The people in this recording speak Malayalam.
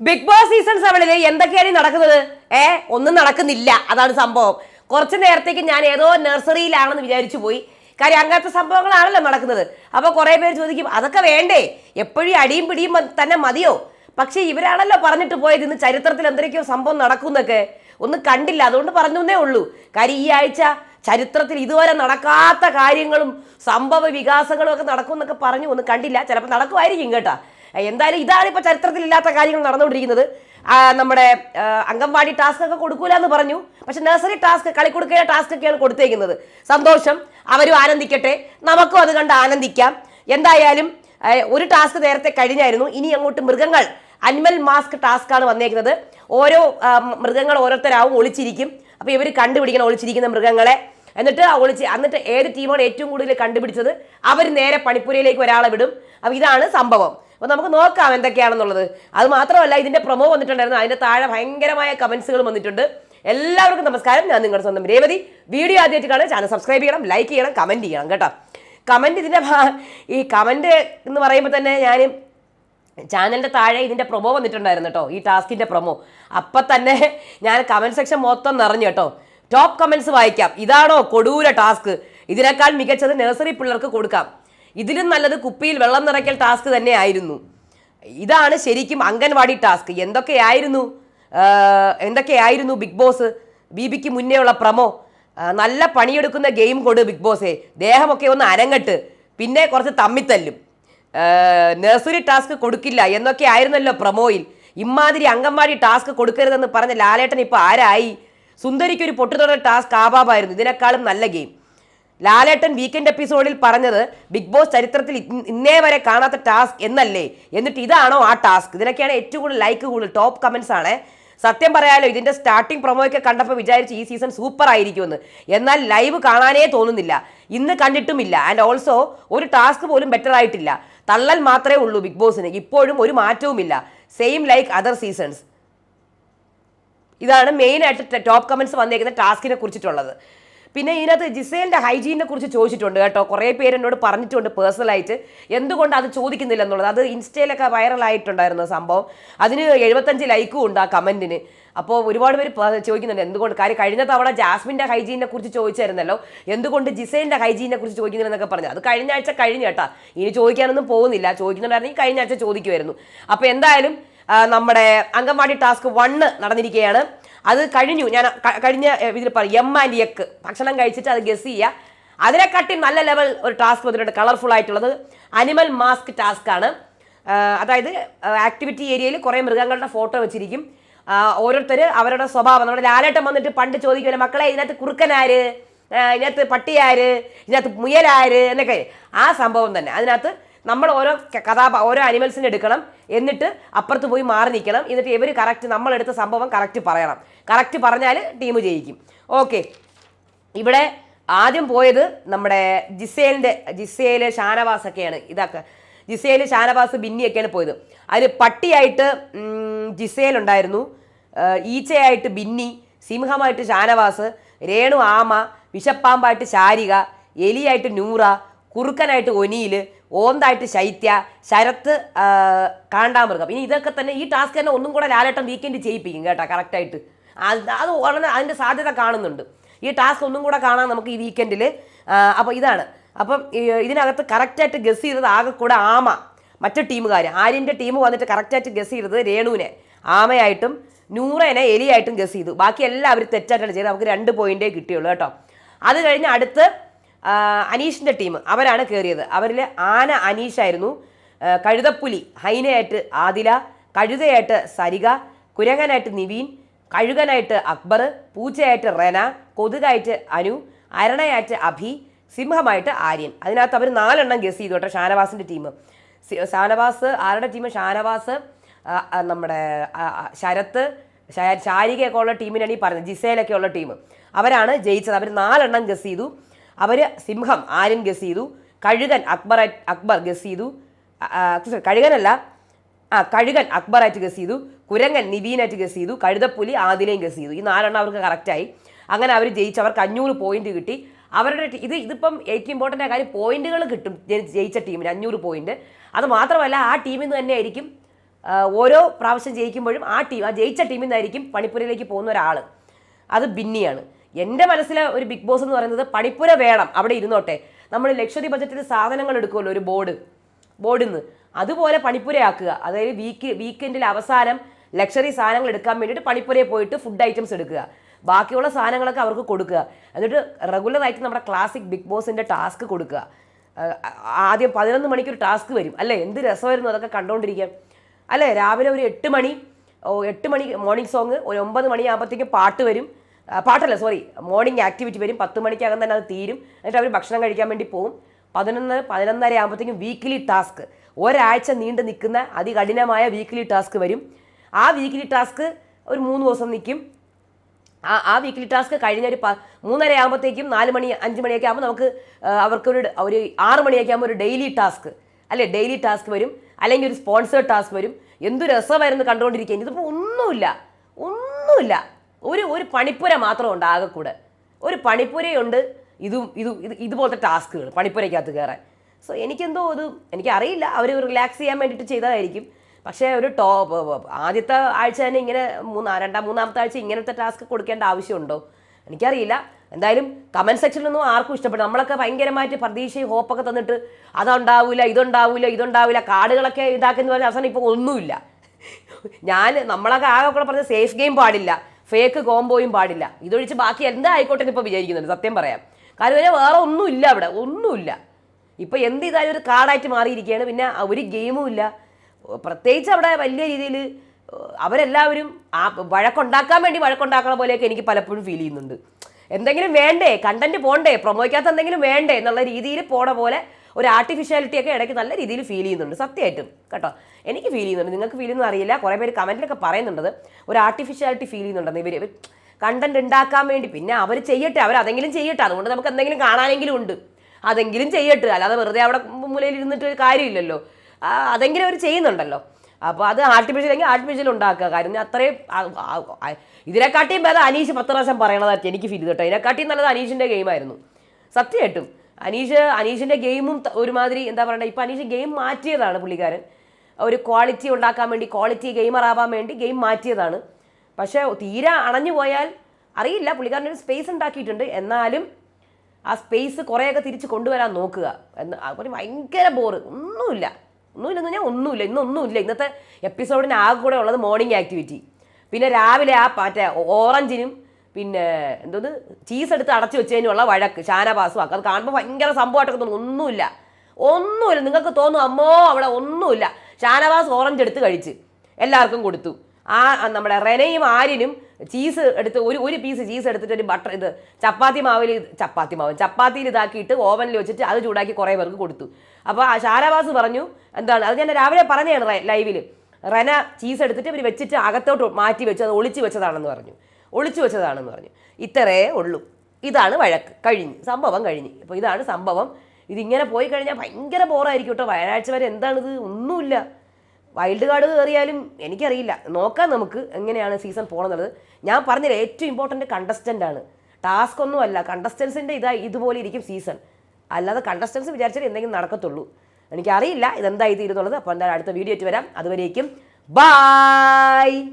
ബിഗ് ബോസ് സീസൺ സെവനിൽ എന്തൊക്കെയാണ് നടക്കുന്നത്? ഏ ഒന്നും നടക്കുന്നില്ല. അതാണ് സംഭവം. കുറച്ച് നേരത്തേക്ക് ഞാൻ ഏതോ നഴ്സറിയിലാണെന്ന് വിചാരിച്ചു പോയി. കാര്യം അങ്ങനത്തെ സംഭവങ്ങളാണല്ലോ നടക്കുന്നത്. അപ്പോൾ കുറേ പേര് ചോദിക്കും അതൊക്കെ വേണ്ടേ? എപ്പോഴും അടിയും പിടിയും തന്നെ മതിയോ? പക്ഷേ ഇവരാണല്ലോ പറഞ്ഞിട്ട് പോയത് ഇന്ന് ചരിത്രത്തിൽ എന്തൊക്കെയോ സംഭവം നടക്കുന്നൊക്കെ. ഒന്നും കണ്ടില്ല. അതുകൊണ്ട് പറഞ്ഞേ ഉള്ളൂ. കാര്യം ഈ ആഴ്ച ചരിത്രത്തിൽ ഇതുവരെ നടക്കാത്ത കാര്യങ്ങളും സംഭവ വികാസങ്ങളും ഒക്കെ നടക്കും എന്നൊക്കെ പറഞ്ഞു. ഒന്നും കണ്ടില്ല. ചിലപ്പോൾ നടക്കുമായിരിക്കും കേട്ടാ. എന്തായാലും ഇതാണ് ഇപ്പൊ ചരിത്രത്തിൽ ഇല്ലാത്ത കാര്യങ്ങൾ നടന്നുകൊണ്ടിരിക്കുന്നത്. നമ്മുടെ അംഗൻവാടി ടാസ്ക് ഒക്കെ കൊടുക്കൂല എന്ന് പറഞ്ഞു. പക്ഷെ നഴ്സറി ടാസ്ക് കളിക്കൊടുക്കുക ടാസ്ക് ഒക്കെയാണ് കൊടുത്തേക്കുന്നത്. സന്തോഷം. അവരും ആനന്ദിക്കട്ടെ. നമുക്കും അത് കണ്ട് ആനന്ദിക്കാം. എന്തായാലും ഒരു ടാസ്ക് നേരത്തെ കഴിഞ്ഞായിരുന്നു. ഇനി അങ്ങോട്ട് മൃഗങ്ങൾ അനിമൽ മാസ്ക് ടാസ്ക് ആണ് വന്നേക്കുന്നത്. ഓരോ മൃഗങ്ങൾ ഓരോരുത്തരാവും ഒളിച്ചിരിക്കും. അപ്പൊ ഇവർ കണ്ടുപിടിക്കണം ഒളിച്ചിരിക്കുന്ന മൃഗങ്ങളെ. എന്നിട്ട് ഒളിച്ച് എന്നിട്ട് ഏത് ടീമാണ് ഏറ്റവും കൂടുതൽ കണ്ടുപിടിച്ചത്? അവർ നേരെ പണിപ്പുരയിലേക്ക് ഒരാളെ വിടും. അപ്പോൾ ഇതാണ് സംഭവം. അപ്പോൾ നമുക്ക് നോക്കാം എന്തൊക്കെയാണെന്നുള്ളത്. അത് മാത്രമല്ല ഇതിന്റെ പ്രൊമോ വന്നിട്ടുണ്ടായിരുന്നു. അതിന്റെ താഴെ ഭയങ്കരമായ കമൻസുകൾ വന്നിട്ടുണ്ട്. എല്ലാവർക്കും നമസ്കാരം. ഞാൻ നിങ്ങളുടെ സ്വന്തം രേവതി. വീഡിയോ ആദ്യമായിട്ട് കാണുക ചാനൽ സബ്സ്ക്രൈബ് ചെയ്യണം ലൈക്ക് ചെയ്യണം കമന്റ് ചെയ്യണം കേട്ടോ. കമന്റ് ഇതിന്റെ ഈ കമന്റ് എന്ന് പറയുമ്പോൾ തന്നെ ഞാൻ ചാനലിന്റെ താഴെ ഇതിന്റെ പ്രൊമോ വന്നിട്ടുണ്ടായിരുന്നു കേട്ടോ. ഈ ടാസ്കിന്റെ പ്രൊമോ അപ്പം തന്നെ ഞാൻ കമന്റ് സെക്ഷൻ മൊത്തം നിറഞ്ഞു കേട്ടോ. ടോപ്പ് കമൻസ് വായിക്കാം. ഇതാണോ കൊടൂര ടാസ്ക് ഇതിനേക്കാൾ മികച്ചത് നഴ്സറി പിള്ളേർക്ക് കൊടുക്കാം. ഇതിലും നല്ലത് കുപ്പിയിൽ വെള്ളം നിറയ്ക്കൽ ടാസ്ക് തന്നെയായിരുന്നു ഇതാണ് ശരിക്കും അംഗൻവാടി ടാസ്ക് എന്തൊക്കെയായിരുന്നു എന്തൊക്കെയായിരുന്നു ബിഗ് ബോസ്? ബിബിക്ക് മുന്നേ ഉള്ള പ്രമോ? നല്ല പണിയെടുക്കുന്ന ഗെയിം കൊടു ബിഗ് ബോസേ. ദേഹമൊക്കെ ഒന്ന് അരങ്ങട്ട്. പിന്നെ കുറച്ച് തമ്മിത്തല്ലും. നഴ്സറി ടാസ്ക് കൊടുക്കില്ല. എന്നൊക്കെ ആയിരുന്നല്ലോ പ്രമോയിൽ. ഇമാതിരി അംഗൻവാടി ടാസ്ക് കൊടുക്കരുതെന്ന് പറഞ്ഞ ലാലേട്ടൻ ഇപ്പോൾ ആരായി? സുന്ദരിക്ക് ഒരു പൊട്ടുതൊടൽ ടാസ്ക് ആവാമായിരുന്നു ഇതിനേക്കാളും നല്ല ഗെയിം ലാലേട്ടൻ വീക്കെൻഡ് എപ്പിസോഡിൽ പറഞ്ഞത് ബിഗ് ബോസ് ചരിത്രത്തിൽ ഇന്നേ വരെ കാണാത്ത ടാസ്ക് എന്നല്ലേ? എന്നിട്ട് ഇതാണോ ആ ടാസ്ക് ഇതിനൊക്കെയാണ് ഏറ്റവും കൂടുതൽ ലൈക്ക് കൂടുതൽ ടോപ്പ് കമൻസ് ആണ്. സത്യം പറയാലോ ഇതിന്റെ സ്റ്റാർട്ടിംഗ് പ്രൊമോയൊക്കെ കണ്ടപ്പോൾ വിചാരിച്ച് ഈ സീസൺ സൂപ്പർ ആയിരിക്കുമെന്ന്. എന്നാൽ ലൈവ് കാണാനേ തോന്നുന്നില്ല. ഇന്ന് കണ്ടിട്ടുമില്ല. ആൻഡ് ഓൾസോ ഒരു ടാസ്ക് പോലും ബെറ്റർ ആയിട്ടില്ല. തള്ളൽ മാത്രമേ ഉള്ളൂ ബിഗ് ബോസിന് ഇപ്പോഴും ഒരു മാറ്റവുമില്ല. സെയിം ലൈക്ക് അതർ സീസൺസ് ഇതാണ് മെയിൻ ആയിട്ട് ടോപ്പ് കമൻസ് വന്നേക്കുന്ന ടാസ്കിനെ കുറിച്ചിട്ടുള്ളത്. പിന്നെ ഇതിനകത്ത് ജിസേലിന്റെ ഹൈജീനെ കുറിച്ച് ചോദിച്ചിട്ടുണ്ട് കേട്ടോ. കുറേ പേര് എന്നോട് പറഞ്ഞിട്ടുണ്ട് പേഴ്സണലായിട്ട് എന്തുകൊണ്ട് അത് ചോദിക്കുന്നില്ല എന്നുള്ളത്? അത് ഇൻസ്റ്റയിലൊക്കെ വൈറലായിട്ടുണ്ടായിരുന്നു സംഭവം. അതിന് എഴുപത്തഞ്ച് ലൈക്കും ഉണ്ട് ആ കമന്റിന് അപ്പോൾ ഒരുപാട് പേര് ചോദിക്കുന്നുണ്ട് എന്തുകൊണ്ട്? കാര്യം കഴിഞ്ഞ തവണ ജാസ്മിന്റെ ഹൈജീനെ കുറിച്ച് ചോദിച്ചായിരുന്നല്ലോ. എന്തുകൊണ്ട് ജിസേലിന്റെ ഹൈജീനെ കുറിച്ച് ചോദിക്കുന്നില്ലെന്നൊക്കെ പറഞ്ഞു. അത് കഴിഞ്ഞ ആഴ്ച കഴിഞ്ഞു കേട്ടാ. ഇനി ചോദിക്കാനൊന്നും പോകുന്നില്ല. ചോദിക്കുന്നുണ്ടായിരുന്നെങ്കിൽ കഴിഞ്ഞ ആഴ്ച ചോദിക്കുമായിരുന്നു അപ്പോൾ എന്തായാലും നമ്മുടെ അംഗൻവാടി ടാസ്ക് വണ്ണ് നടന്നിരിക്കുകയാണ്. അത് കഴിഞ്ഞു. ഞാൻ കഴിഞ്ഞ ഇതിൽ പറയും എം ആൻഡ് എക്ക് ഭക്ഷണം കഴിച്ചിട്ട് അത് ഗസ് ചെയ്യുക അതിനെക്കാട്ടി നല്ല ലെവൽ ഒരു ടാസ്ക് വന്നിട്ടുണ്ട്. കളർഫുൾ ആയിട്ടുള്ളത്. അനിമൽ മാസ്ക് ടാസ്ക് ആണ്. അതായത് ആക്ടിവിറ്റി ഏരിയയിൽ കുറേ മൃഗങ്ങളുടെ ഫോട്ടോ വെച്ചിരിക്കും. ഓരോരുത്തർ അവരുടെ സ്വഭാവം. നമ്മുടെ ലാലേട്ടൻ വന്നിട്ട് പണ്ട് ചോദിക്കുമല്ലോ മക്കളെ ഇതിനകത്ത് കുറുക്കനാര് ഇതിനകത്ത് പട്ടിയാര് ഇതിനകത്ത് മുയലാര് എന്നൊക്കെ. ആ സംഭവം തന്നെ. അതിനകത്ത് നമ്മൾ ഓരോ കഥാ ഓരോ അനിമൽസിനെ എടുക്കണം. എന്നിട്ട് അപ്പുറത്ത് പോയി മാറി നിൽക്കണം. എന്നിട്ട് ഇവർ കറക്റ്റ് നമ്മളെടുത്ത സംഭവം കറക്റ്റ് പറയണം. കറക്റ്റ് പറഞ്ഞാൽ ടീം ജയിക്കും. ഓക്കെ ഇവിടെ ആദ്യം പോയത് നമ്മുടെ ജിസേലിന്റെ ജിസേൽ ഷാനവാസ് ഒക്കെയാണ് ഇതൊക്കെ ജിസേൽ ഷാനവാസ് ബിന്നിയൊക്കെയാണ് പോയത്. അതിൽ പട്ടിയായിട്ട് ജിസേലുണ്ടായിരുന്നു ഈച്ചയായിട്ട് ബിന്നി സിംഹമായിട്ട് ഷാനവാസ് രേണു ആമ വിഷപ്പാമ്പായിട്ട് ശാരിക എലിയായിട്ട് നൂറ കുറുക്കനായിട്ട് ഒനിയിൽ ഓന്തായിട്ട് ശൈത്യ ശരത്ത് കാണ്ടാമൃഗം. ഇനി ഇതൊക്കെ തന്നെ ഈ ടാസ്ക് തന്നെ ഒന്നും കൂടെ ലാലേട്ടൻ വീക്കെൻഡ് ചെയ്യിപ്പിക്കും കേട്ടോ കറക്റ്റായിട്ട് അത് ഉടനെ അതിന്റെ സാധ്യത കാണുന്നുണ്ട്. ഈ ടാസ്ക് ഒന്നും കൂടെ കാണാം നമുക്ക് ഈ വീക്കെൻഡിൽ അപ്പോൾ ഇതാണ്. അപ്പം ഇതിനകത്ത് കറക്റ്റായിട്ട് ഗസ് ചെയ്തത് ആകെ കൂടെ ആമ മറ്റു ടീമുകാർ ആര്യന്റെ ടീം വന്നിട്ട് കറക്റ്റായിട്ട് ഗസ് ചെയ്തത് രേണുവിനെ. ആമയായിട്ടും നൂറേനെ എലിയായിട്ടും ഗസ് ചെയ്തു. ബാക്കി എല്ലാവരും തെറ്റായിട്ടാണ് ചെയ്തത്. നമുക്ക് രണ്ട് പോയിന്റേ കിട്ടിയുള്ളൂ കേട്ടോ. അത് കഴിഞ്ഞ് അടുത്ത് അനീഷിന്റെ ടീം അവരാണ് കയറിയത് അവരിൽ ആന അനീഷായിരുന്നു. കഴുതപ്പുലി ഹൈനയായിട്ട് ആദില കഴുതയായിട്ട് സരിക കുരങ്ങനായിട്ട് നിവീൻ കഴുകനായിട്ട് അക്ബർ പൂച്ചയായിട്ട് റെന കൊതുകായിട്ട് അനു അരണയായിട്ട് അഭി സിംഹമായിട്ട് ആര്യൻ. അതിനകത്ത് അവർ നാലെണ്ണം ഗസ് ചെയ്തു കേട്ടോ ഷാനവാസിന്റെ ടീം. ഷാനവാസ് ആരുടെ ടീം? ഷാനവാസ് നമ്മുടെ ശരത്ത് ശാരികയൊക്കെ ഉള്ള ടീമിനാണ് ഈ പറഞ്ഞത്. ജിസേലൊക്കെ ഉള്ള ടീം. അവരാണ് ജയിച്ചത്. അവർ നാലെണ്ണം ഗസ് ചെയ്തു. അവർ സിംഹം ആര്യൻ ഗസ് ചെയ്തു. കഴുകൻ അക്ബർ അക്ബർ ഗസ് ചെയ്തു. കഴുകനല്ല. ആ കഴുകൻ അക്ബറായിട്ട് ഗസ് ചെയ്തു. കുരങ്ങൻ നിവീനായിട്ട് ഗസ് ചെയ്തു. കഴുതപ്പുലി ആദിലയും ഗസ് ചെയ്തു. ഈ നാലെണ്ണം അവർക്ക് കറക്റ്റായി അങ്ങനെ അവർ ജയിച്ചു അവർക്ക് അഞ്ഞൂറ് പോയിന്റ് കിട്ടി. അവരുടെ ഇത് ഇതിപ്പം ഏറ്റവും ഇമ്പോർട്ടന്റ് കാര്യം പോയിന്റുകൾ കിട്ടും. ജയിച്ച ടീമിന് അഞ്ഞൂറ് പോയിന്റ് അത് മാത്രമല്ല ആ ടീമിൽ നിന്ന് തന്നെ ആയിരിക്കും ഓരോ പ്രാവശ്യം ജയിക്കുമ്പോഴും ആ ടീം ആ ജയിച്ച ടീമിൽ നിന്നായിരിക്കും പണിപ്പുരയിലേക്ക് പോകുന്ന ഒരാൾ അത് ബിന്നിയാണ്. എന്റെ മനസ്സിലെ ഒരു ബിഗ് ബോസ് എന്ന് പറയുന്നത് പണിപ്പുര വേണം അവിടെ ഇരുന്നോട്ടെ. നമ്മൾ ലക്ഷറി ബജറ്റിൽ സാധനങ്ങൾ എടുക്കുമല്ലോ ഒരു ബോർഡ്. ബോർഡിൽ നിന്ന് അതുപോലെ പണിപ്പുരയാക്കുക. അതായത് വീക്ക് വീക്കെൻഡിൽ അവസാനം ലക്ഷറി സാധനങ്ങൾ എടുക്കാൻ വേണ്ടിയിട്ട് പണിപ്പുരയിൽ പോയിട്ട് ഫുഡ് ഐറ്റംസ് എടുക്കുക. ബാക്കിയുള്ള സാധനങ്ങളൊക്കെ അവർക്ക് കൊടുക്കുക. എന്നിട്ട് റെഗുലറായിട്ട് നമ്മുടെ ക്ലാസിക് ബിഗ് ബോസിന്റെ ടാസ്ക് കൊടുക്കുക. ആദ്യം പതിനൊന്ന് മണിക്കൊരു ടാസ്ക് വരും. അല്ലേ? എന്ത് രസമായിരുന്നു അതൊക്കെ കണ്ടുകൊണ്ടിരിക്കാൻ അല്ലേ? രാവിലെ ഒരു എട്ട് മണി എട്ട് മണി മോർണിംഗ് സോങ് ഒരു ഒമ്പത് മണിയാകുമ്പോഴത്തേക്കും പാട്ട് വരും. പാട്ടല്ല സോറി മോർണിംഗ് ആക്ടിവിറ്റി വരും. പത്ത് മണിക്കകം തന്നെ അത് തീരും. എന്നിട്ട് അവർ ഭക്ഷണം കഴിക്കാൻ വേണ്ടി പോകും പതിനൊന്ന് പതിനൊന്നര ആകുമ്പോഴത്തേക്കും വീക്കിലി ടാസ്ക് ഒരാഴ്ച നീണ്ടു നിൽക്കുന്ന അതികഠിനമായ വീക്കിലി ടാസ്ക് വരും. ആ വീക്കിലി ടാസ്ക് ഒരു മൂന്ന് ദിവസം നിൽക്കും. ആ ആ വീക്കിലി ടാസ്ക് കഴിഞ്ഞ ഒരു മൂന്നര ആകുമ്പോഴത്തേക്കും നാല് മണി അഞ്ച് മണിയൊക്കെ ആകുമ്പോൾ നമുക്ക് അവർക്ക് അവർക്കൊരു ഒരു ആറ് മണിയൊക്കെ ആകുമ്പോൾ ഒരു ഡെയിലി ടാസ്ക് അല്ലേ ഡെയിലി ടാസ്ക് വരും. അല്ലെങ്കിൽ ഒരു സ്പോൺസേഡ് ടാസ്ക് വരും. എന്ത് രസമായിരുന്നു കണ്ടുകൊണ്ടിരിക്കുക ഇതിപ്പോൾ ഒന്നുമില്ല. ഒന്നുമില്ല. ഒരു ഒരു പണിപ്പുര മാത്രം ഉണ്ട് ആകെ കൂടെ ഒരു പണിപ്പുരയുണ്ട് ഇതും ഇത് ഇത് ഇതുപോലത്തെ ടാസ്കുകൾ പണിപ്പുരയ്ക്കകത്ത് കയറാൻ. സോ എനിക്കെന്തോ ഇത് എനിക്കറിയില്ല അവർ റിലാക്സ് ചെയ്യാൻ വേണ്ടിയിട്ട് ചെയ്തതായിരിക്കും. പക്ഷേ ഒരു ടോപ്പ് ആദ്യത്തെ ആഴ്ച തന്നെ ഇങ്ങനെ മൂന്നാ രണ്ടാം മൂന്നാമത്തെ ആഴ്ച ഇങ്ങനത്തെ ടാസ്ക് കൊടുക്കേണ്ട ആവശ്യമുണ്ടോ? എനിക്കറിയില്ല. എന്തായാലും കമന്റ് സെക്ഷനിലൊന്നും ആർക്കും ഇഷ്ടപ്പെടും നമ്മളൊക്കെ ഭയങ്കരമായിട്ട് പ്രതീക്ഷയും ഹോപ്പൊക്കെ തന്നിട്ട് അതുണ്ടാവില്ല ഇതുണ്ടാവില്ല ഇതുണ്ടാവില്ല കാർഡുകളൊക്കെ ഇതാക്കുന്ന പറഞ്ഞാൽ അവസാനം ഇപ്പോൾ ഒന്നുമില്ല. ഞാൻ നമ്മളൊക്കെ ആകെ കൂടെ പറഞ്ഞ സേഫ് ഗെയിം പാടില്ല. ഫേക്ക് കോംബോയും പാടില്ല. ഇതൊഴിച്ച് ബാക്കി എന്താ ആയിക്കോട്ടെ ഇപ്പോൾ വിചാരിക്കുന്നുണ്ട്. സത്യം പറയാം. കാര്യം വേറെ ഒന്നുമില്ല അവിടെ ഒന്നുമില്ല. ഇപ്പോൾ എന്ത് ഇതായാലും ഒരു കാർഡായിട്ട് മാറിയിരിക്കുകയാണ്. പിന്നെ ഒരു ഗെയിമും ഇല്ല. പ്രത്യേകിച്ച് അവിടെ വലിയ രീതിയിൽ അവരെല്ലാവരും ആ വഴക്കുണ്ടാക്കാൻ വേണ്ടി വഴക്കുണ്ടാക്കണ പോലെയൊക്കെ എനിക്ക് പലപ്പോഴും ഫീൽ ചെയ്യുന്നുണ്ട്. എന്തെങ്കിലും വേണ്ടേ? കണ്ടന്റ് പോണ്ടേ? പ്രൊമോയ്ക്കകത്ത് എന്തെങ്കിലും വേണ്ടേ? എന്നുള്ള രീതിയിൽ പോണ പോലെ ഒരു ആർട്ടിഫിഷ്യാലിറ്റി ഒക്കെ ഇടയ്ക്ക് നല്ല രീതിയിൽ ഫീൽ ചെയ്യുന്നുണ്ട്. സത്യമായിട്ടും. കേട്ടോ? എനിക്ക് ഫീൽ ചെയ്യുന്നുണ്ട്. നിങ്ങൾക്ക് ഫീൽ ചെയ്യുന്ന അറിയില്ല. കുറേ പേര് കമന്റിലൊക്കെ പറയുന്നുണ്ട്. ഒരു ആർട്ടിഫിഷ്യാലിറ്റി ഫീൽ ചെയ്യുന്നുണ്ടെന്ന് ഇവർ കണ്ടന്റ് ഉണ്ടാക്കാൻ വേണ്ടി. പിന്നെ അവർ ചെയ്യട്ടെ. അവർ അതെങ്കിലും ചെയ്യട്ടെ. അതുകൊണ്ട് നമുക്ക് എന്തെങ്കിലും കാണാനെങ്കിലും ഉണ്ട്. അതെങ്കിലും ചെയ്യട്ടെ. അല്ലാതെ വെറുതെ അവിടെ മൂലയിൽ ഇരുന്നിട്ട് ഒരു കാര്യമില്ലല്ലോ. അതെങ്കിലും അവർ ചെയ്യുന്നുണ്ടല്ലോ. അപ്പോൾ അത് ആർട്ടിഫിഷ്യൽ എങ്കിൽ ആർട്ടിഫിഷ്യൽ ഉണ്ടാക്കുക. കാര്യം അത്രയും ഇതിനെക്കാട്ടിയും ഭേദം അനീഷ് പത്ത് പ്രാവശ്യം പറയണതായിട്ട് എനിക്ക് ഫീൽ ചെയ്തിട്ടോ ഇതിനെക്കാട്ടിയും നല്ലത് അനീഷിന്റെ ഗെയിമായിരുന്നു സത്യമായിട്ടും. അനീഷ് അനീഷിന്റെ ഗെയിമും ഒരുമാതിരി എന്താ പറയുക ഇപ്പം അനീഷ് ഗെയിം മാറ്റിയതാണ് പുള്ളിക്കാരൻ. ഒരു ക്വാളിറ്റി ഉണ്ടാക്കാൻ വേണ്ടി ക്വാളിറ്റി ഗെയിമർ ആവാൻ വേണ്ടി ഗെയിം മാറ്റിയതാണ്. പക്ഷേ തീരെ അണഞ്ഞു പോയാൽ അറിയില്ല പുള്ളിക്കാരൻ ഒരു സ്പേസ് ഉണ്ടാക്കിയിട്ടുണ്ട്. എന്നാലും ആ സ്പേസ് കുറേയൊക്കെ തിരിച്ച് കൊണ്ടുവരാൻ നോക്കുക. എന്ന് അതുപോലെ ഭയങ്കര ബോറ് ഒന്നുമില്ല. ഒന്നുമില്ല എന്ന് പറഞ്ഞാൽ ഒന്നുമില്ല. ഇന്നൊന്നുമില്ല. ഇന്നത്തെ എപ്പിസോഡിന് ആകെ കൂടെ ഉള്ളത് മോർണിംഗ് ആക്ടിവിറ്റി പിന്നെ രാവിലെ ആ മറ്റേ ഓറഞ്ചിനും പിന്നെ എന്തോന്ന്? ചീസ് എടുത്ത് അടച്ചു വെച്ചതിനുള്ള വഴക്ക് ഷാനവാസും ആക്കും അത് കാണുമ്പോൾ ഭയങ്കര സംഭവമായിട്ടൊക്കെ തോന്നും. ഒന്നുമില്ല. ഒന്നുമില്ല. നിങ്ങൾക്ക് തോന്നും അമ്മോ അവിടെ ഒന്നുമില്ല. ഷാനവാസ് ഓറഞ്ച് എടുത്ത് കഴിച്ച് എല്ലാവർക്കും കൊടുത്തു. ആ നമ്മുടെ റെനയും ആര്യനും ചീസ് എടുത്ത് ഒരു ഒരു പീസ് ചീസ് എടുത്തിട്ട് ഒരു ബട്ടർ ഇത് ചപ്പാത്തി മാവിൽ ചപ്പാത്തി മാവ് ചപ്പാത്തിയിൽ ഇതാക്കിയിട്ട് ഓവനിൽ വെച്ചിട്ട് അത് ചൂടാക്കി കുറേ പേർക്ക് കൊടുത്തു. അപ്പോൾ ആ ഷാനവാസ് പറഞ്ഞു എന്താണ്? അത് ഞാൻ രാവിലെ പറഞ്ഞതാണ് ലൈവിൽ റെന ചീസ് എടുത്തിട്ട് ഇവർ വെച്ചിട്ട് അകത്തോട്ട് മാറ്റി വെച്ചു അത് ഒളിച്ച് വെച്ചതാണെന്ന് പറഞ്ഞു. ഒളിച്ചു വെച്ചതാണെന്ന് പറഞ്ഞു. ഇത്രേ ഉള്ളൂ. ഇതാണ് വഴക്ക്. കഴിഞ്ഞു. സംഭവം കഴിഞ്ഞു. അപ്പോൾ ഇതാണ് സംഭവം. ഇതിങ്ങനെ പോയി കഴിഞ്ഞാൽ ഭയങ്കര ബോറായിരിക്കും കേട്ടോ. വയനാഴ്ച വരെ എന്താണിത്? ഒന്നുമില്ല. വൈൽഡ് കാർഡ് കയറിയാലും എനിക്കറിയില്ല. നോക്കാം നമുക്ക് എങ്ങനെയാണ് സീസൺ പോകണമെന്നുള്ളത് ഞാൻ പറഞ്ഞില്ല ഏറ്റവും ഇമ്പോർട്ടന്റ് കണ്ടസ്റ്റന്റ് ആണ്. ടാസ്ക് ഒന്നുമല്ല കണ്ടസ്റ്റൻസിന്റെ ഇതാ ഇതുപോലെ ഇരിക്കും സീസൺ അല്ലാതെ കണ്ടസ്റ്റൻസ് വിചാരിച്ചാൽ എന്തെങ്കിലും നടക്കത്തുള്ളൂ. എനിക്കറിയില്ല ഇതെന്തായി തീരുന്നുള്ളത്. അപ്പോൾ എന്തായാലും അടുത്ത വീഡിയോ ആയിട്ട് വരാം. അതുവരേക്കും ബായ്